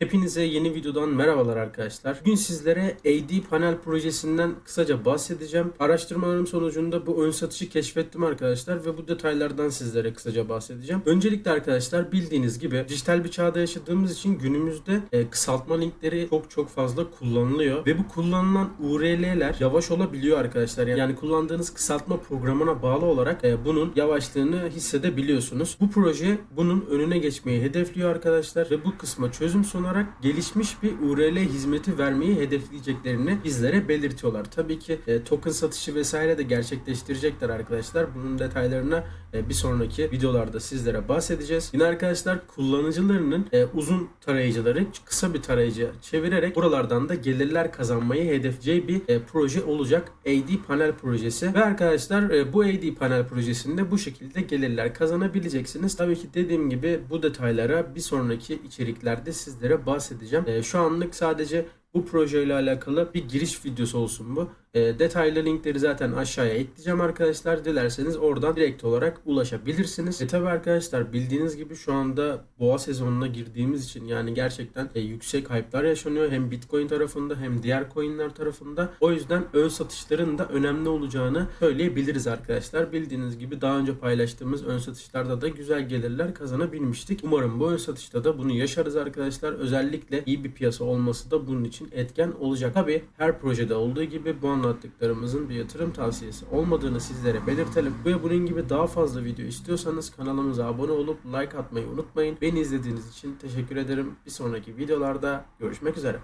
Hepinize yeni videodan merhabalar arkadaşlar. Bugün sizlere AD panel projesinden kısaca bahsedeceğim. Araştırmalarım sonucunda bu ön satışı keşfettim arkadaşlar ve bu detaylardan sizlere kısaca bahsedeceğim. Öncelikle arkadaşlar bildiğiniz gibi dijital bir çağda yaşadığımız için günümüzde e, kısaltma linkleri çok çok fazla kullanılıyor ve bu kullanılan URL'ler yavaş olabiliyor arkadaşlar. Yani kullandığınız kısaltma programına bağlı olarak e, bunun yavaşlığını hissedebiliyorsunuz. Bu proje bunun önüne geçmeyi hedefliyor arkadaşlar ve bu kısma çözüm sunarak gelişmiş bir URL hizmeti vermeyi hedefleyeceklerini bizlere belirtiyorlar. Tabii ki e, token satışı vesaire de gerçekleştirecekler arkadaşlar. Bunun detaylarına e, bir sonraki videolarda sizlere bahsedeceğiz. Yine arkadaşlar kullanıcılarının e, uzun tarayıcıları kısa bir tarayıcıya çevirerek buralardan da gelirler kazanmayı hedefleyeceği bir e, proje olacak. AD panel projesi ve arkadaşlar e, bu AD panel projesinde bu şekilde gelirler kazanabileceksiniz. Tabii ki dediğim gibi bu detaylara bir sonraki içeriklerde sizlere bahsedeceğim. E, şu anlık sadece bu projeyle alakalı bir giriş videosu olsun bu. E, detaylı linkleri zaten aşağıya ekleyeceğim arkadaşlar. Dilerseniz oradan direkt olarak ulaşabilirsiniz. E tabi arkadaşlar bildiğiniz gibi şu anda boğa sezonuna girdiğimiz için yani gerçekten e, yüksek hype'lar yaşanıyor. Hem Bitcoin tarafında hem diğer coinler tarafında. O yüzden ön satışların da önemli olacağını söyleyebiliriz arkadaşlar. Bildiğiniz gibi daha önce paylaştığımız ön satışlarda da güzel gelirler kazanabilmiştik. Umarım bu ön satışta da bunu yaşarız arkadaşlar. Özellikle iyi bir piyasa olması da bunun için etken olacak. Tabi her projede olduğu gibi bu anlattıklarımızın bir yatırım tavsiyesi olmadığını sizlere belirtelim. Ve bunun gibi daha fazla video istiyorsanız kanalımıza abone olup like atmayı unutmayın. Beni izlediğiniz için teşekkür ederim. Bir sonraki videolarda görüşmek üzere.